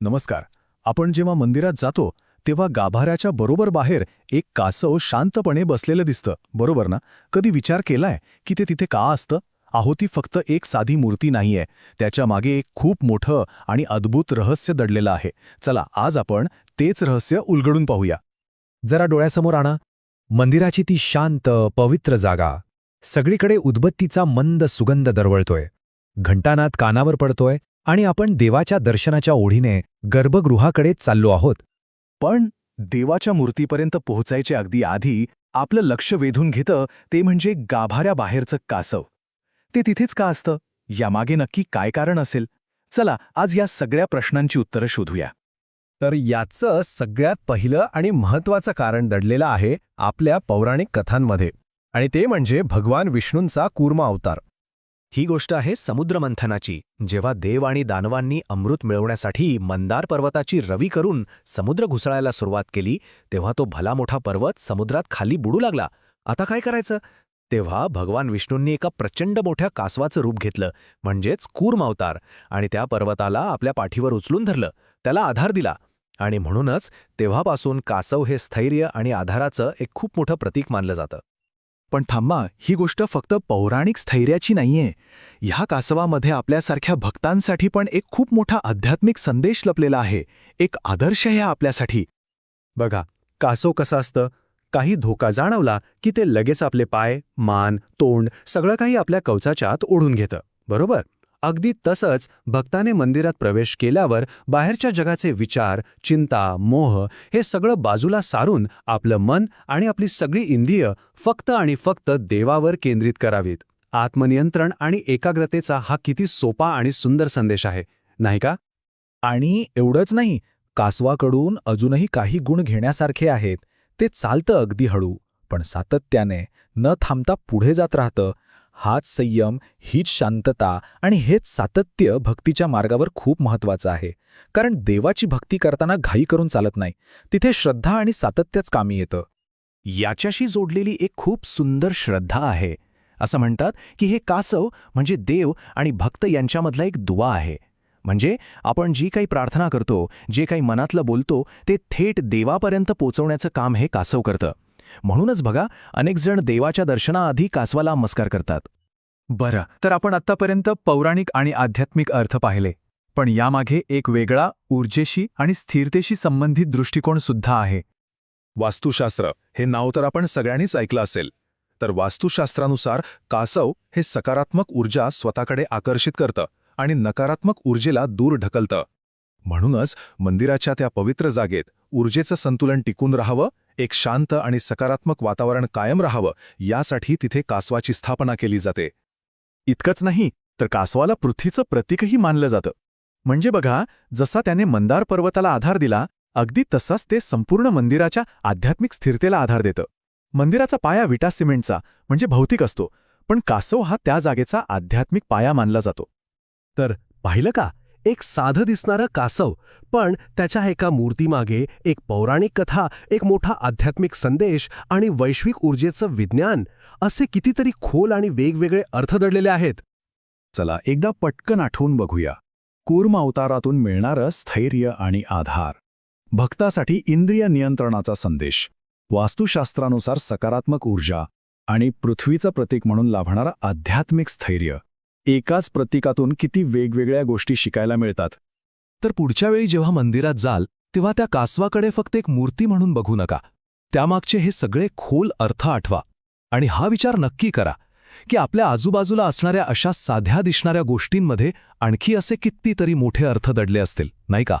नमस्कार. आपण जेव्हा मंदिरात जातो तेव्हा गाभाऱ्याच्या बरोबर बाहेर एक कासव शांतपणे बसलेलं दिसतं. बरोबर ना? कधी विचार केलाय की ते तिथे का असतं? आहोती फक्त एक साधी मूर्ती नाहीये. त्याच्यामागे एक खूप मोठं आणि अद्भुत रहस्य दडलेलं आहे. चला आज आपण तेच रहस्य उलगडून पाहूया. जरा डोळ्यासमोर आणा. मंदिराची ती शांत पवित्र जागा. सगळीकडे उदबत्तीचा मंद सुगंध दरवळतोय. घंटानाद कानावर पडतोय. आणि आपण देवाच्या दर्शनाच्या ओढीने गर्भगृहाकडे चाललो आहोत. पण देवाच्या मूर्तीपर्यंत पोहोचायचे अगदी आधी आपलं लक्ष वेधून घेतं ते म्हणजे गाभाऱ्याबाहेरचं कासव. ते तिथेच का असतं? यामागे नक्की काय कारण असेल? चला आज या सगळ्या प्रश्नांची उत्तरं शोधूया. तर याचं सगळ्यात पहिलं आणि महत्वाचं कारण दडलेलं आहे आपल्या पौराणिक कथांमध्ये. आणि ते म्हणजे भगवान विष्णूंचा कूर्म अवतार. ही गोष्ट आहे समुद्रमंथनाची जेव्हा देव आणि दानवांनी अमृत मिळवण्यासाठी मंदार पर्वताची रवी करून समुद्र घुसळायला सुरुवात केली तेव्हा तो भला मोठा पर्वत समुद्रात खाली बुडू लागला. आता काय करायचं? तेव्हा भगवान विष्णूंनी एका प्रचंड मोठ्या कासवाचं रूप घेतलं म्हणजेच कूरमावतार आणि त्या पर्वताला आपल्या पाठीवर उचलून धरलं. त्याला आधार दिला. आणि म्हणूनच तेव्हापासून कासव हे स्थैर्य आणि आधाराचं एक खूप मोठं प्रतीक मानलं जातं. पण थांबा ही गोष्ट फक्त पौराणिक स्थैर्याची नाहीये. ह्या कासवामध्ये आपल्यासारख्या भक्तांसाठी पण एक खूप मोठा आध्यात्मिक संदेश लपलेला आहे. एक आदर्श आहे आपल्यासाठी. बघा कासव कसं असतं? काही धोका जाणवला की ते लगेच आपले पाय मान तोंड सगळं काही आपल्या कवचाच्या आत ओढून घेतं. बरोबर? अगदी तसंच भक्ताने मंदिरात प्रवेश केल्यावर बाहेरच्या जगाचे विचार चिंता मोह हे सगळं बाजूला सारून आपलं मन आणि आपली सगळी इंद्रिय फक्त आणि फक्त देवावर केंद्रित करावीत. आत्मनियंत्रण आणि एकाग्रतेचा हा किती सोपा आणि सुंदर संदेश आहे नाही का? आणि एवढंच नाही कासवाकडून अजूनही काही गुण घेण्यासारखे आहेत ते चालतं अगदी हळू पण सातत्याने न थांबता पुढे जात राहतं हाच संयम हीच शांतता आणि हेच सातत्य भक्तीच्या मार्गावर खूप महत्वाचं आहे. कारण देवाची भक्ती करताना घाई करून चालत नाही. तिथे श्रद्धा आणि सातत्यच कामी येतं. याच्याशी जोडलेली एक खूप सुंदर श्रद्धा आहे. असं म्हणतात की हे कासव म्हणजे देव आणि भक्त यांच्यामधला एक दुवा आहे. म्हणजे आपण जी काही प्रार्थना करतो जे काही मनातलं बोलतो ते थेट देवापर्यंत पोचवण्याचं काम हे कासव करतं. म्हणूनच बघा अनेक जण देवाच्या दर्शनाआधी कासवाला नमस्कार करतात. बरं तर आपण आत्तापर्यंत पौराणिक आणि आध्यात्मिक अर्थ पाहिले. पण यामागे एक वेगळा ऊर्जेशी आणि स्थिरतेशी संबंधित दृष्टिकोन सुद्धा आहे. वास्तुशास्त्र हे नाव तर आपण सगळ्यांनीच ऐकलं असेल. तर वास्तुशास्त्रानुसार कासव हे सकारात्मक ऊर्जा स्वतःकडे आकर्षित करतं आणि नकारात्मक ऊर्जेला दूर ढकलतं. म्हणूनच मंदिराच्या त्या पवित्र जागेत ऊर्जेचं संतुलन टिकून राहावं एक शांत आणि सकारात्मक वातावरण कायम राहावं यासाठी तिथे कासवाची स्थापना केली जाते. इतकंच नाही तर कासवाला पृथ्वीचं प्रतीकही मानलं जातं. म्हणजे बघा जसा त्याने मंदार पर्वताला आधार दिला अगदी तसाच ते संपूर्ण मंदिराच्या आध्यात्मिक स्थिरतेला आधार देतं. मंदिराचा पाया विटा सिमेंटचा म्हणजे भौतिक असतो पण कासव हा त्या जागेचा आध्यात्मिक पाया मानला जातो. तर पाहिलं का? एक साधं दिसणारं कासव पण त्याच्या एका मूर्तीमागे एक पौराणिक कथा एक मोठा आध्यात्मिक संदेश आणि वैश्विक ऊर्जेचं विज्ञान असे कितीतरी खोल आणि वेगवेगळे अर्थ दडलेले आहेत. चला एकदा पटकन आठवून बघूया. कूर्म अवतारातून मिळणारं स्थैर्य आणि आधार. भक्तासाठी इंद्रिय नियंत्रणाचा संदेश वास्तुशास्त्रानुसार सकारात्मक ऊर्जा आणि पृथ्वीचं प्रतीक म्हणून लाभणारं आध्यात्मिक स्थैर्य. एकाच प्रतीकातून किती वेगवेगळ्या गोष्टी शिकायला मिळतात. तर पुढच्या वेळी जेव्हा मंदिरात जाल तेव्हा त्या कासवाकडे फक्त एक मूर्ती म्हणून बघू नका. त्यामागचे हे सगळे खोल अर्थ आठवा. आणि हा विचार नक्की करा की आपल्या आजूबाजूला असणाऱ्या अशा साध्या दिसणाऱ्या गोष्टींमध्ये आणखी असे कितीतरी मोठे अर्थ दडले असतील नाही का?